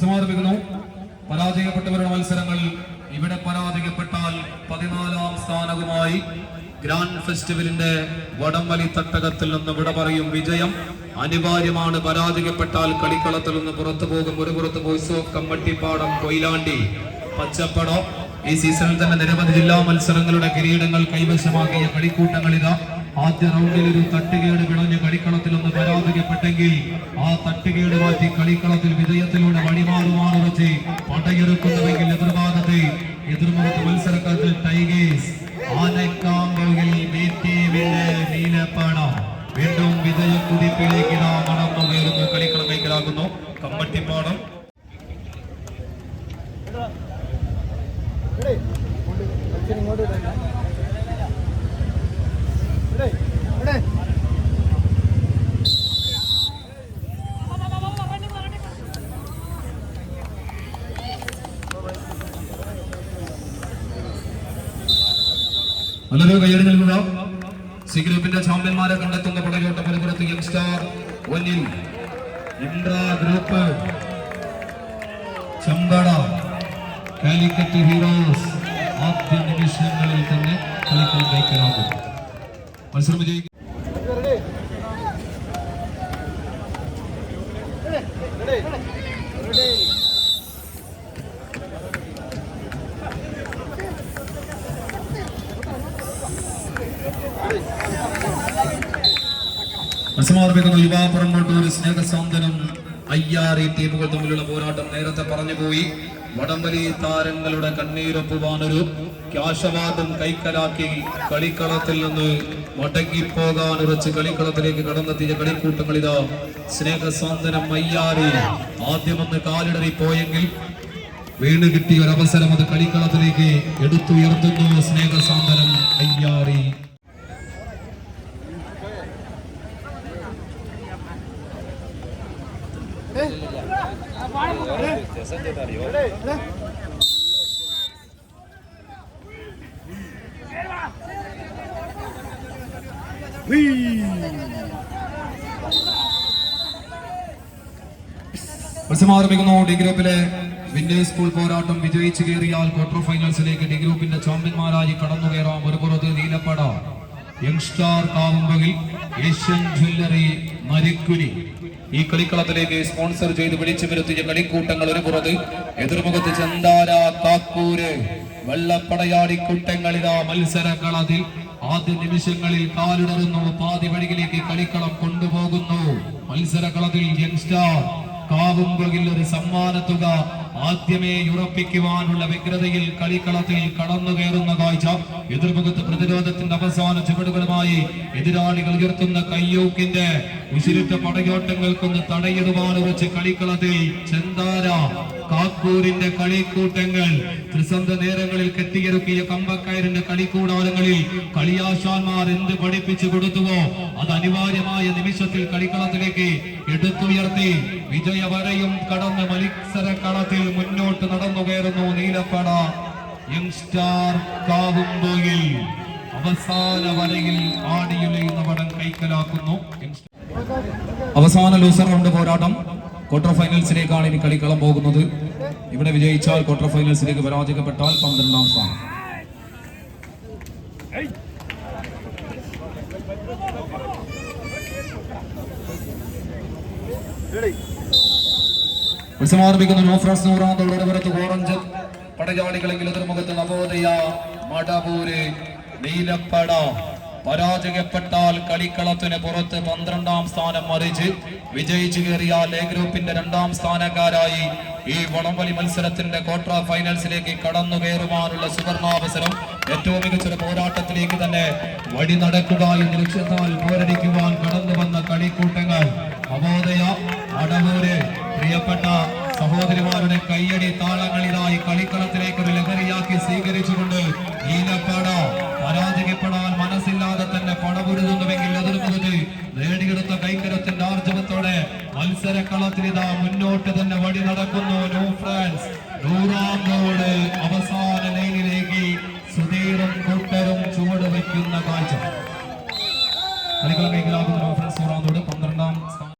സമാപിക്കുന്നു പരാജയപ്പെട്ടവരുടെ മത്സരങ്ങൾ ഇവിടെ പരാജയപ്പെട്ടാൽ പതിനാലാം സ്ഥാനവുമായി ഗ്രാൻഡ് ഫെസ്റ്റിവലിന്റെ വടംവലി തട്ടകത്തിൽ നിന്ന് വിട പറയും വിജയം. അനിവാര്യമാണ് പരാജയപ്പെട്ടാൽ കളിക്കളത്തിൽ നിന്ന് പുറത്തു പോകും ഒരു പുറത്ത് വോയിസ് ഓഫ് കമ്മട്ടിപ്പാടം കൊയിലാണ്ടി പച്ചപ്പടം. ഈ സീസണിൽ തന്നെ നിരവധി ജില്ലാ മത്സരങ്ങളുടെ കിരീടങ്ങൾ കൈവശമാക്കിയ കളിക്കൂട്ടങ്ങളിത ആദ്യ റൗണ്ടിൽ ഒരു തട്ടുകേട് വിളഞ്ഞ് കളിക്കളത്തിൽ ഒന്ന് പരാജയപ്പെട്ടെങ്കിൽ ആ തട്ടുകേട് മാറ്റി കളിക്കളത്തിൽ വിജയത്തിലൂടെ വഴിമാറുമാണ് വെച്ച് പടയെടുക്കുന്നുവെങ്കിൽ എതിർഭാഗത്ത് എതിർമുഖത്ത് മത്സരക്കാരത്തിൽ ടൈഗേഴ്സ്. ആനക്കാമ്പുകിൽ നീലപ്പാട. വീണ്ടും വിജയ കുതിപ്പിലേക്ക് ഇതാ മണം കയറുന്നു. കളിക്കളം കൈക്കലാകുന്നു കമ്മട്ടിപ്പാടം നല്ലൊരു കയ്യടി നൽകുക സി ഗ്രൂപ്പിന്റെ ചാമ്പ്യന്മാരെ കണ്ടെത്തുന്ന പടയോട്ട മലപ്പുറത്ത് യങ്സ്റ്റാർ ഒന്നിൽ ഇന്ദ്ര ഗ്രൂപ്പ്. ചമ്പട കാലിക്കറ്റ് ഹീറോസ് ആദ്യ നിമിഷങ്ങളിൽ തന്നെ കളിക്കാൻ കൈക്കലാകും മത്സരം വിജയിക്കും. മത്സരമാർപ്പിക്കുന്ന യുവാപുരം കോട്ടൂർ സ്നേഹസാന്ത്വനം അയ്യാറി ടീമുകൾ തമ്മിലുള്ള പോരാട്ടം നേരത്തെ പറഞ്ഞുപോയി. വടംവലി താരങ്ങളുടെ കണ്ണീരൊപ്പുവാനൊരു ക്യാഷവാദം കൈക്കലാക്കി കളിക്കളത്തിൽ നിന്ന് മടങ്ങിപ്പോകാൻ ഉറച്ച് കളിക്കളത്തിലേക്ക് കടന്നെത്തിയ കളിക്കൂട്ടങ്ങളിതാ സ്നേഹസാന്തനം അയ്യാറി. ആദ്യമൊന്ന് കാലിടറി പോയെങ്കിൽ വീണ് കിട്ടിയ ഒരവസരം അത് കളിക്കളത്തിലേക്ക് എടുത്തുയർത്തുന്നു. സ്നേഹസാന്തനം അയ്യാറി. മത്സരം ആരംഭിക്കുന്നു ഡി ഗ്രൂപ്പിലെ വിന്നേഴ്സ് സ്കൂൾ പോരാട്ടം വിജയിച്ചു കയറിയാൽ ക്വാർട്ടർ ഫൈനൽസിലേക്ക് ഡി ഗ്രൂപ്പിന്റെ ചാമ്പ്യന്മാരായി കടന്നു കയറാം ഒരു പുറത്ത് നീലപ്പട. യങ്സ്റ്റാർ കാവുമ്പകിൽ ഏഷ്യൻ ജ്വല്ലറി മരിക്കുരി. ഈ കളിക്കളത്തിലേക്ക് സ്പോൺസർ ചെയ്ത് വിളിച്ചു വരുത്തിയ കളിക്കൂട്ടങ്ങൾ ഒരു പുറത്ത്. എതിർമുഖത്ത് ചന്താര കാക്കൂര് വെള്ളപ്പടയാടി കൂട്ടങ്ങളിതാ മത്സരങ്ങളതിൽ ആദ്യ നിമിഷങ്ങളിൽ കാലിടറുന്നു പാതി വഴിയിലേക്ക് കളിക്കളം കൊണ്ടുപോകുന്നു. മത്സരക്കളത്തിൽ യങ്സ്റ്റാർ കാവുമ്പകിൽ ഒരു സമ്മാനത്തുക ആദ്യമേ ഉറപ്പിക്കുവാനുള്ള വ്യഗ്രതയിൽ കളിക്കളത്തിൽ കടന്നു കയറുന്ന കാഴ്ച എതിർമുഖത്ത് പ്രതിരോധത്തിന്റെ അവസാന ചുവടുകളുമായി എതിരാളികൾ ഉയർത്തുന്ന കയ്യൂക്കിന്റെ ഉശിരിട്ട പടയോട്ടങ്ങൾക്കൊന്ന് തടയിടുവാൻ ഉറച്ച് കളിക്കളത്തിൽ ചെന്താര കാക്കൂരിന്റെ കളിക്കൂട്ടങ്ങൾ. ത്രിസന്ധ നേരങ്ങളിൽ കെട്ടിയിറക്കിയ കമ്പക്കയറിന്റെ കളിക്കൂടാരങ്ങളിൽ കളിയാശാന്മാർ എന്ത് പഠിപ്പിച്ചു കൊടുത്തുവോ അത് അനിവാര്യമായ നിമിഷത്തിൽ കളിക്കളത്തിലേക്ക് എടുത്തുയർത്തി വിജയ വരയും കടന്ന് മത്സര കളത്തിൽ മുന്നോട്ട് നടന്നു കയറുന്നു നീലപ്പട. യങ്സ്റ്റാർ കാവുമ്പോയിൽ അവസാന വരയിൽ ആടിയുലയുന്ന പടം കൈക്കലാക്കുന്നു. അവസാന ലൂസർ റൗണ്ട് പോരാട്ടം. ക്വാർട്ടർ ഫൈനൽസിലേക്കാണ് ഇനി കളിക്കളം പോകുന്നത്. ഇവിടെ വിജയിച്ചാൽ ക്വാർട്ടർ ഫൈനൽസിലേക്ക് പരാജയപ്പെട്ടാൽ പന്ത്രണ്ടാം സ്ഥാനം. ഉത്സവം ആരംഭിക്കുന്ന നോഫ്രാസ് നവോദയ മടപൂര് നീലപ്പട. പരാജയപ്പെട്ടാൽ കളിക്കളത്തിന് പുറത്ത് പന്ത്രണ്ടാം സ്ഥാനം മറിച്ച് വിജയിച്ചു കയറിയാൽ എ ഗ്രൂപ്പിന്റെ രണ്ടാം സ്ഥാനക്കാരായി ഈ വടംവലി മത്സരത്തിന്റെ ക്വാർട്ടർ ഫൈനൽസിലേക്ക് കടന്നു കയറുവാനുള്ള സുവർണാവസരം ഏറ്റവും മികച്ചൊരു പോരാട്ടത്തിലേക്ക് തന്നെ വഴി നടക്കുക എന്ന് ലക്ഷ്യത്താൽ പോരടിക്കുവാൻ കടന്നു വന്ന കളിക്കൂട്ടങ്ങൾ. അവോദയ അടവൂര് പ്രിയപ്പെട്ട സഹോദരിമാരുടെ കയ്യടി താളങ്ങളിലായി കളിക്കളത്തിലേക്ക് ഒരു ലഹരിയാക്കി സ്വീകരിച്ചുകൊണ്ട് ഈലപ്പാട പരാജയപ്പെടാൻ മത്സരക്കളത്തിനിതാ മുന്നോട്ട് തന്നെ വഴി നടക്കുന്നു. ന്യൂ ഫ്രാൻസ് നൂറാം